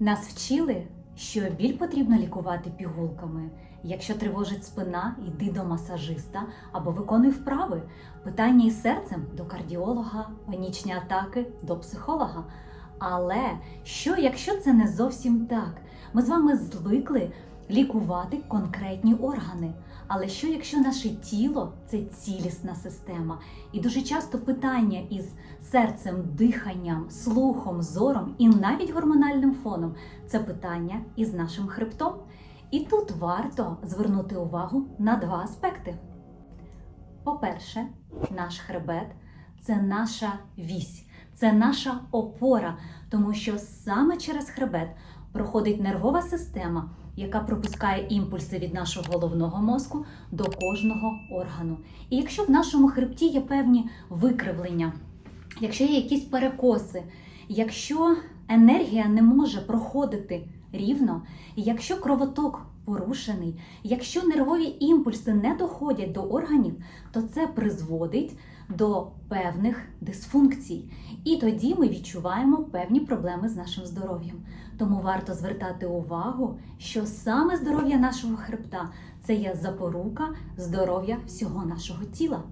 Нас вчили, що біль потрібно лікувати пігулками. Якщо тривожить спина, йди до масажиста або виконуй вправи. Питання із серцем до кардіолога, панічні атаки до психолога. Але що, якщо це не зовсім так? Ми з вами звикли лікувати конкретні органи. Але що, якщо наше тіло це цілісна система? І дуже часто питання із серцем, диханням, слухом, зором і навіть гормональним фоном це питання із нашим хребтом. І тут варто звернути увагу на два аспекти. По-перше, наш хребет це наша вісь, це наша опора, тому що саме через хребет проходить нервова система, яка пропускає імпульси від нашого головного мозку до кожного органу. І якщо в нашому хребті є певні викривлення, якщо є якісь перекоси, якщо енергія не може проходити рівно, якщо кровоток порушений, якщо нервові імпульси не доходять до органів, то це призводить до певних дисфункцій. І тоді ми відчуваємо певні проблеми з нашим здоров'ям. Тому варто звертати увагу, що саме здоров'я нашого хребта це є запорука здоров'я всього нашого тіла.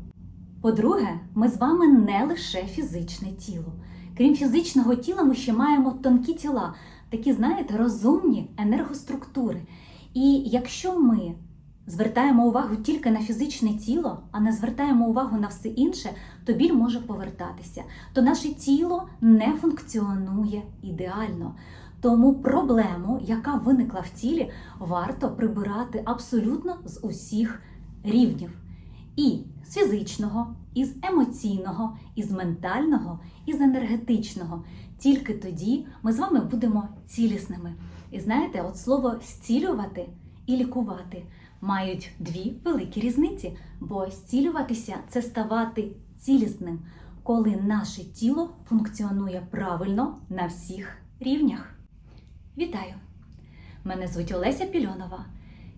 По-друге, ми з вами не лише фізичне тіло. Крім фізичного тіла, ми ще маємо тонкі тіла, такі, знаєте, розумні енергоструктури. І якщо ми звертаємо увагу тільки на фізичне тіло, а не звертаємо увагу на все інше, то біль може повертатися. То наше тіло не функціонує ідеально. Тому проблему, яка виникла в тілі, варто прибирати абсолютно з усіх рівнів. І з фізичного, із емоційного, із ментального, із енергетичного. Тільки тоді ми з вами будемо цілісними. І знаєте, от слово зцілювати і лікувати мають дві великі різниці, бо зцілюватися це ставати цілісним, коли наше тіло функціонує правильно на всіх рівнях. Вітаю! Мене звуть Олеся Пільонова.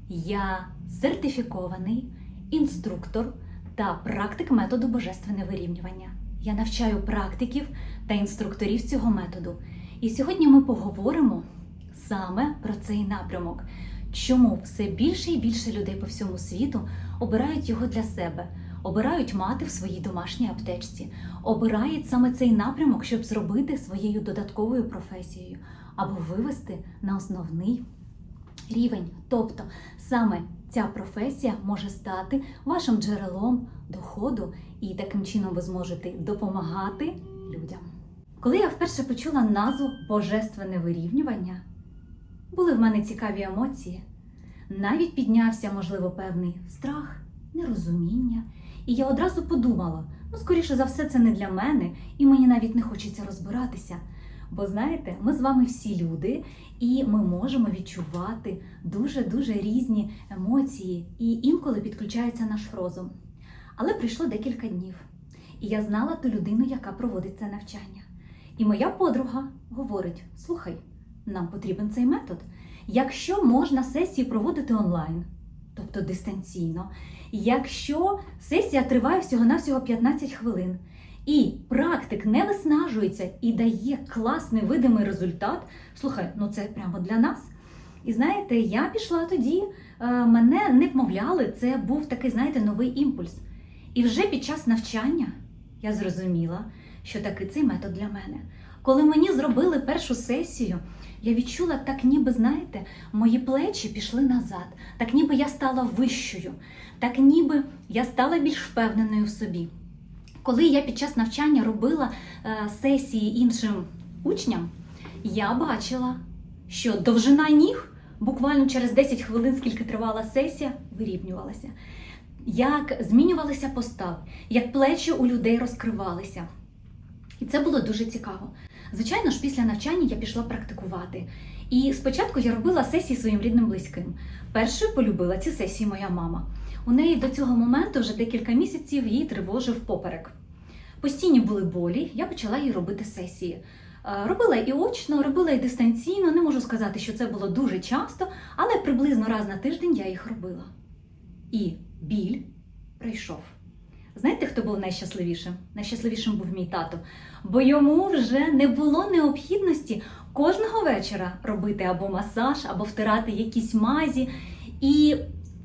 Я сертифікований інструктор та практик методу божественне вирівнювання. Я навчаю практиків та інструкторів цього методу. І сьогодні ми поговоримо саме про цей напрямок. Чому все більше і більше людей по всьому світу обирають його для себе, обирають мати в своїй домашній аптечці, обирають саме цей напрямок, щоб зробити своєю додатковою професією або вивести на основний рівень. Тобто саме ця професія може стати вашим джерелом доходу, і таким чином ви зможете допомагати людям. Коли я вперше почула назву Божественне вирівнювання, були в мене цікаві емоції. Навіть піднявся, можливо, певний страх, нерозуміння. І я одразу подумала: ну, скоріше за все, це не для мене, і мені навіть не хочеться розбиратися. Бо знаєте, ми з вами всі люди, і ми можемо відчувати дуже-дуже різні емоції, і інколи підключається наш розум. Але прийшло декілька днів, і я знала ту людину, яка проводить це навчання. І моя подруга говорить: слухай, нам потрібен цей метод. Якщо можна сесії проводити онлайн, тобто дистанційно, якщо сесія триває всього-навсього 15 хвилин, і практик не виснажується і дає класний видимий результат, слухай, ну це прямо для нас. І знаєте, я пішла тоді, е, мене не вмовляли, це був такий, знаєте, новий імпульс. І вже під час навчання я зрозуміла, що таки цей метод для мене. Коли мені зробили першу сесію, я відчула так, ніби, знаєте, мої плечі пішли назад, так ніби я стала вищою, так ніби я стала більш впевненою в собі. Коли я під час навчання робила е, сесії іншим учням, я бачила, що довжина ніг буквально через 10 хвилин, скільки тривала сесія, вирівнювалася. Як змінювалися постави, як плечі у людей розкривалися. І це було дуже цікаво. Звичайно ж, після навчання я пішла практикувати. І спочатку я робила сесії своїм рідним близьким. Першою полюбила ці сесії моя мама. У неї до цього моменту вже декілька місяців її тривожив поперек. Постійні були болі, я почала їй робити сесії. Е, Робила і очно, робила і дистанційно. Не можу сказати, що це було дуже часто, але приблизно раз на тиждень я їх робила. І біль прийшов. Знаєте, хто був найщасливішим? Найщасливішим був мій тато, бо йому вже не було необхідності кожного вечора робити або масаж, або втирати якісь мазі. І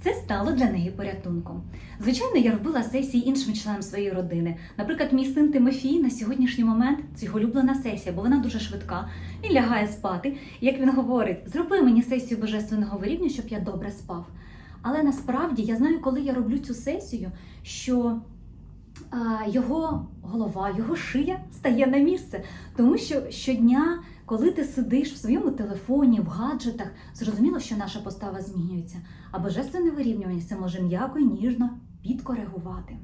це стало для неї порятунком. Звичайно, я робила сесії іншим членам своєї родини. Наприклад, мій син Тимофій на сьогоднішній момент це його улюблена сесія, бо вона дуже швидка. Він лягає спати. Як він говорить, зроби мені сесію божественного вирівню, щоб я добре спав. Але насправді я знаю, коли я роблю цю сесію, що його голова, його шия стає на місце, тому що щодня, коли ти сидиш в своєму телефоні, в гаджетах, зрозуміло, що наша постава змінюється, а божественне вирівнювання це може м'яко і ніжно підкоригувати.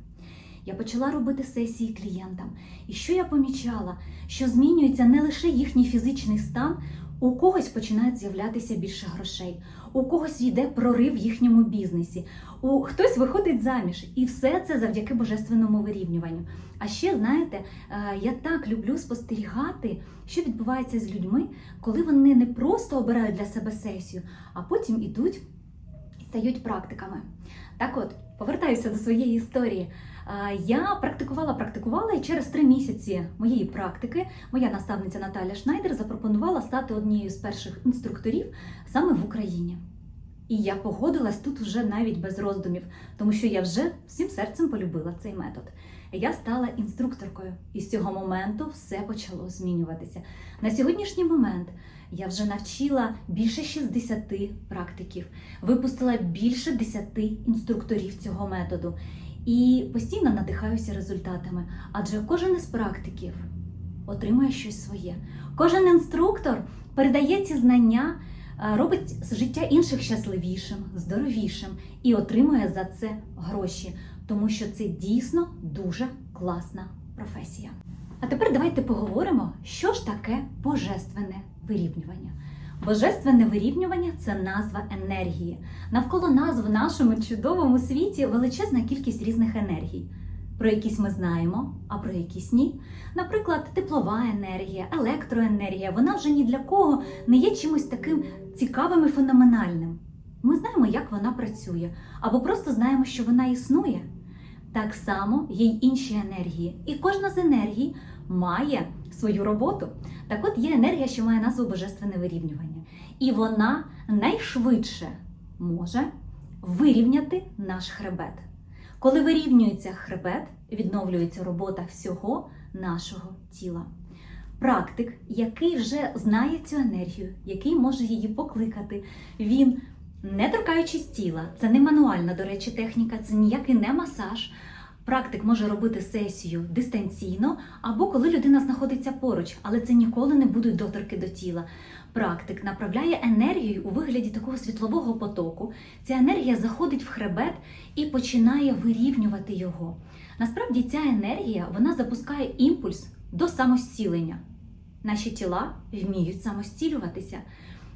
Я почала робити сесії клієнтам, і що я помічала, що змінюється не лише їхній фізичний стан, у когось починають з'являтися більше грошей, у когось йде прорив в їхньому бізнесі, у хтось виходить заміж, і все це завдяки божественному вирівнюванню. А ще знаєте, е, я так люблю спостерігати, що відбувається з людьми, коли вони не просто обирають для себе сесію, а потім ідуть і стають практиками. Так от, повертаюся до своєї історії. Я практикувала, практикувала, і через три місяці моєї практики моя наставниця Наталя Шнайдер запропонувала стати однією з перших інструкторів саме в Україні. І я погодилась тут вже навіть без роздумів, тому що я вже всім серцем полюбила цей метод. Я стала інструкторкою, і з цього моменту все почало змінюватися. На сьогоднішній момент я вже навчила більше 60 практиків, випустила більше 10 інструкторів цього методу і постійно надихаюся результатами, адже кожен із практиків отримує щось своє. Кожен інструктор передає ці знання, е, робить життя інших щасливішим, здоровішим і отримує за це гроші, тому що це дійсно дуже класна професія. А тепер давайте поговоримо, що ж таке божественне вирівнювання. Божественне вирівнювання це назва енергії. Навколо нас в нашому чудовому світі величезна кількість різних енергій. Про якісь ми знаємо, а про якісь ні. Наприклад, теплова енергія, електроенергія, вона вже ні для кого не є чимось таким цікавим і феноменальним. Ми знаємо, як вона працює, або просто знаємо, що вона існує. Так само є й інші енергії, і кожна з енергій має свою роботу. Так от є енергія, що має назву божественне вирівнювання. І вона найшвидше може вирівняти наш хребет. Коли вирівнюється хребет, відновлюється робота всього нашого тіла. Практик, який вже знає цю енергію, який може її покликати, він, не торкаючись тіла, це не мануальна, до речі, техніка, це ніякий не масаж. Практик може робити сесію дистанційно або коли людина знаходиться поруч, але це ніколи не будуть доторки до тіла. Практик направляє енергію у вигляді такого світлового потоку. Ця енергія заходить в хребет і починає вирівнювати його. Насправді ця енергія вона запускає імпульс до самостілення. Наші тіла вміють самостілюватися.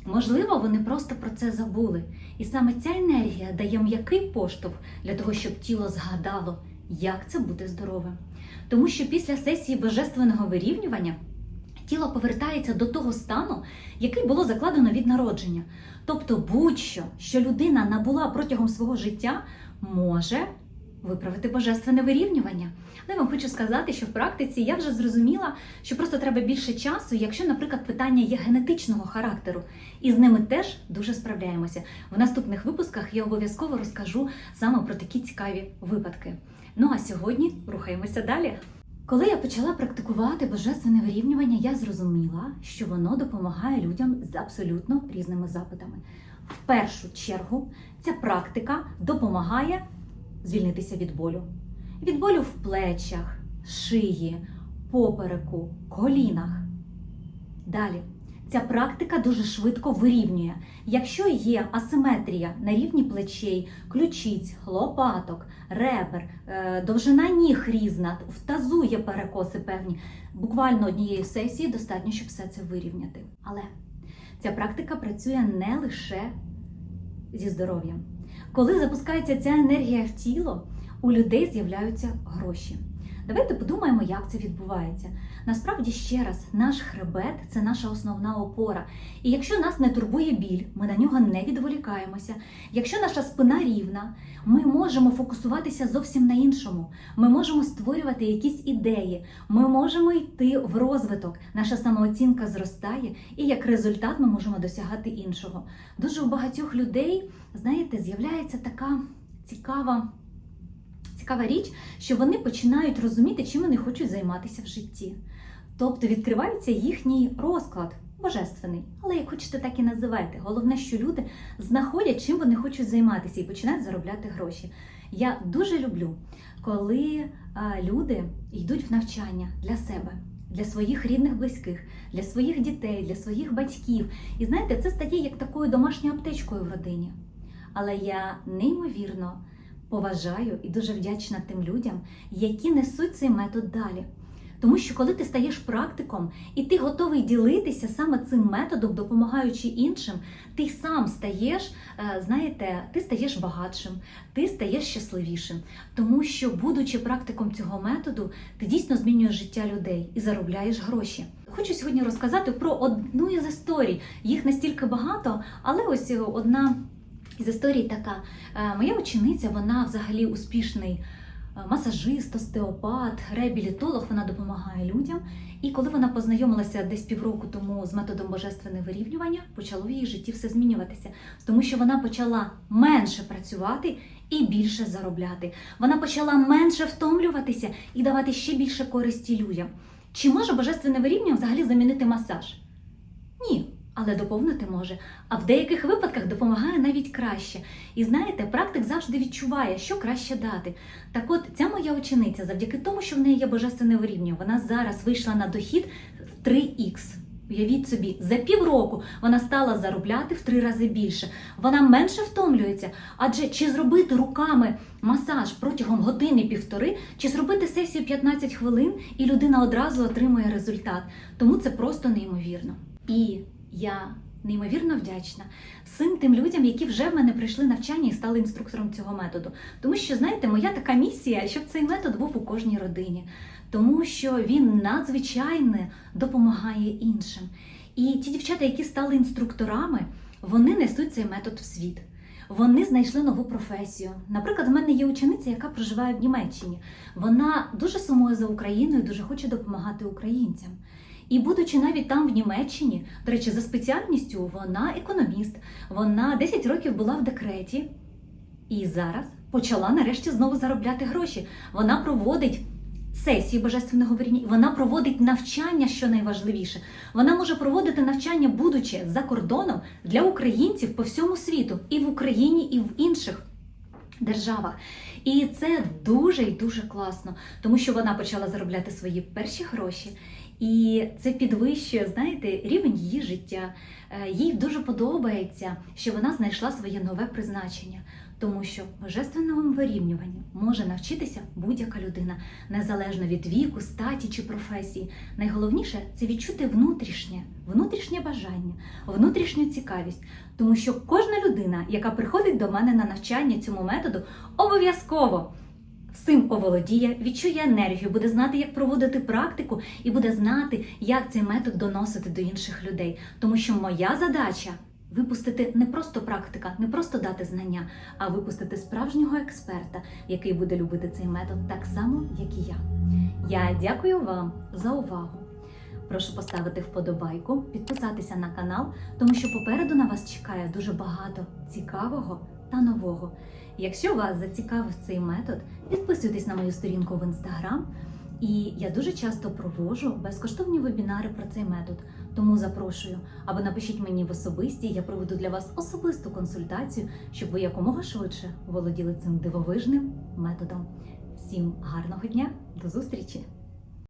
Можливо, вони просто про це забули. І саме ця енергія дає м'який поштовх для того, щоб тіло згадало, як це бути здоровим. Тому що після сесії божественного вирівнювання тіло повертається до того стану, який було закладено від народження. Тобто, будь-що, що людина набула протягом свого життя, може виправити божественне вирівнювання. Але я вам хочу сказати, що в практиці я вже зрозуміла, що просто треба більше часу, якщо, наприклад, питання є генетичного характеру, і з ними теж дуже справляємося. В наступних випусках я обов'язково розкажу саме про такі цікаві випадки. Ну а сьогодні рухаємося далі. Коли я почала практикувати божественне вирівнювання, я зрозуміла, що воно допомагає людям з абсолютно різними запитами. В першу чергу ця практика допомагає звільнитися від болю. Від болю в плечах, шиї, попереку, колінах. Далі. Ця практика дуже швидко вирівнює. Якщо є асиметрія на рівні плечей, ключиць, лопаток, ребер, е, довжина ніг різна, в тазу є перекоси певні, буквально однієї сесії достатньо, щоб все це вирівняти. Але ця практика працює не лише зі здоров'ям. Коли запускається ця енергія в тіло, у людей з'являються гроші. Давайте подумаємо, як це відбувається. Насправді, ще раз, наш хребет це наша основна опора. І якщо нас не турбує біль, ми на нього не відволікаємося. Якщо наша спина рівна, ми можемо фокусуватися зовсім на іншому. Ми можемо створювати якісь ідеї, ми можемо йти в розвиток. Наша самооцінка зростає, і як результат ми можемо досягати іншого. Дуже у багатьох людей, знаєте, з'являється така цікава. Цікава річ, що вони починають розуміти, чим вони хочуть займатися в житті. Тобто відкривається їхній розклад божественний. Але як хочете, так і називайте. Головне, що люди знаходять, чим вони хочуть займатися і починають заробляти гроші. Я дуже люблю, коли люди йдуть в навчання для себе. Для своїх рідних близьких, для своїх дітей, для своїх батьків. І знаєте, це стає як такою домашньою аптечкою в родині. Але я неймовірно поважаю і дуже вдячна тим людям, які несуть цей метод далі. Тому що коли ти стаєш практиком і ти готовий ділитися саме цим методом, допомагаючи іншим, ти сам стаєш, е, знаєте, ти стаєш багатшим, ти стаєш щасливішим. Тому що, будучи практиком цього методу, ти дійсно змінюєш життя людей і заробляєш гроші. Хочу сьогодні розказати про одну із історій. Їх настільки багато, але ось одна із історій така. Е, Моя учениця, вона взагалі успішний е, масажист, остеопат, реабілітолог, вона допомагає людям. І коли вона познайомилася десь півроку тому з методом божественне вирівнювання, почало в її житті все змінюватися, тому що вона почала менше працювати і більше заробляти. Вона почала менше втомлюватися і давати ще більше користі людям. Чи може божественне вирівнювання взагалі замінити масаж? Ні. Але доповнити може, а в деяких випадках допомагає навіть краще. І знаєте, практик завжди відчуває, що краще дати. Так от ця моя учениця, завдяки тому, що в неї є божественне вирівнювання, вона зараз вийшла на дохід в 3х. Уявіть собі, за півроку вона стала заробляти в три рази більше. Вона менше втомлюється. Адже чи зробити руками масаж протягом години-півтори, чи зробити сесію 15 хвилин, і людина одразу отримує результат. Тому це просто неймовірно. І я неймовірно вдячна всім тим людям, які вже в мене прийшли навчання і стали інструктором цього методу. Тому що, знаєте, моя така місія, щоб цей метод був у кожній родині, тому що він надзвичайно допомагає іншим. І ті дівчата, які стали інструкторами, вони несуть цей метод в світ. Вони знайшли нову професію. Наприклад, в мене є учениця, яка проживає в Німеччині. Вона дуже сумує за Україною, дуже хоче допомагати українцям. І будучи навіть там в Німеччині, до речі, за спеціальністю вона економіст. Вона 10 років була в декреті і зараз почала нарешті знову заробляти гроші. Вона проводить сесії божественного виріння, вона проводить навчання, що найважливіше. Вона може проводити навчання, будучи за кордоном для українців по всьому світу, і в Україні, і в інших державах. І це дуже і дуже класно, тому що вона почала заробляти свої перші гроші. І це підвищує, знаєте, рівень її життя. Е, Їй дуже подобається, що вона знайшла своє нове призначення, тому що божественному вирівнюванню може навчитися будь-яка людина, незалежно від віку, статі чи професії. Найголовніше це відчути внутрішнє, внутрішнє бажання, внутрішню цікавість, тому що кожна людина, яка приходить до мене на навчання цьому методу, обов'язково. Всім оволодіє, відчує енергію, буде знати, як проводити практику, і буде знати, як цей метод доносити до інших людей. Тому що моя задача випустити не просто практика, не просто дати знання, а випустити справжнього експерта, який буде любити цей метод так само, як і я. Я дякую вам за увагу. Прошу поставити вподобайку, підписатися на канал, тому що попереду на вас чекає дуже багато цікавого та нового. Якщо вас зацікавив цей метод, підписуйтесь на мою сторінку в інстаграм. І я дуже часто проводжу безкоштовні вебінари про цей метод. Тому запрошую або напишіть мені в особисті, я проведу для вас особисту консультацію, щоб ви якомога швидше володіли цим дивовижним методом. Всім гарного дня, до зустрічі!